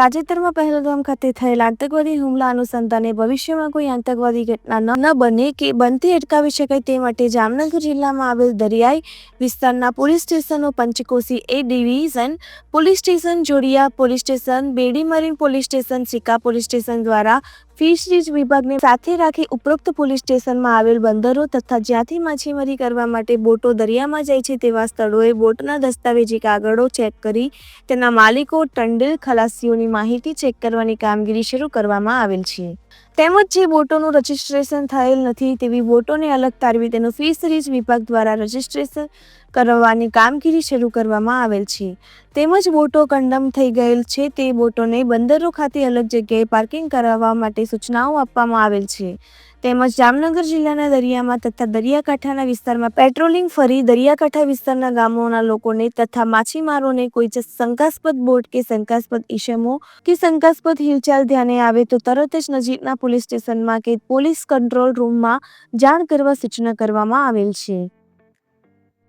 તાજેતરમાં પહેલગામ ખાતે થયેલા આતંકવાદી હુમલા અનુસંધાને ભવિષ્યમાં કોઈ આતંકવાદી ઘટના ન બને કે બનતી અટકાવી શકાય તે માટે જામનગર જિલ્લામાં આવેલ દરિયાઈ વિસ્તારના પોલીસ સ્ટેશનો Panchkoshi A division, police station Jodiya police station, Bedi marine police station, Sikka police station દ્વારા ફિશરીજ વિભાગને સાથે રાખી ઉપરોક્ત પોલીસ સ્ટેશનમાં આવેલ બંદરો તથા જ્યાંથી માછીમારી કરવા માટે બોટો દરિયામાં જાય છે તેવા સ્થળોએ બોટના દસ્તાવેજી કાગળો ચેક કરી તેના માલિકો ટંડેલ ખલાસીઓની માહિતી ચેક કરવાની કામગીરી શરૂ કરવામાં આવેલ છે. તેમજ જે બોટોનું રજિસ્ટ્રેશન થયેલ નથી તેવી બોટોને અલગ તારવી તેનું ફિશરીઝ વિભાગ દ્વારા રજિસ્ટ્રેશન કરવાની કામગીરી શરૂ કરવામાં આવેલ છે. તેમજ બોટો કંડમ થઈ ગયેલ છે તે બોટોને બંદરો ખાતે અલગ જગ્યાએ પાર્કિંગ કરાવવા માટે સૂચનાઓ આપવામાં આવેલ છે. તેમજ જામનગર જિલ્લાના દરિયામાં તથા દરિયાકાંઠાના વિસ્તારમાં પેટ્રોલિંગ ફરી દરિયાકાંઠા વિસ્તારના ગામોના લોકોને તથા માછીમારોને કોઈ શંકાસ્પદ બોટ કે શંકાસ્પદ ઇસમો કે શંકાસ્પદ હિલચાલ ધ્યાને આવે તો તરત જ નજીકના પોલીસ સ્ટેશનમાં કે પોલીસ કંટ્રોલ રૂમમાં જાણ કરવા સૂચના કરવામાં આવેલ છે.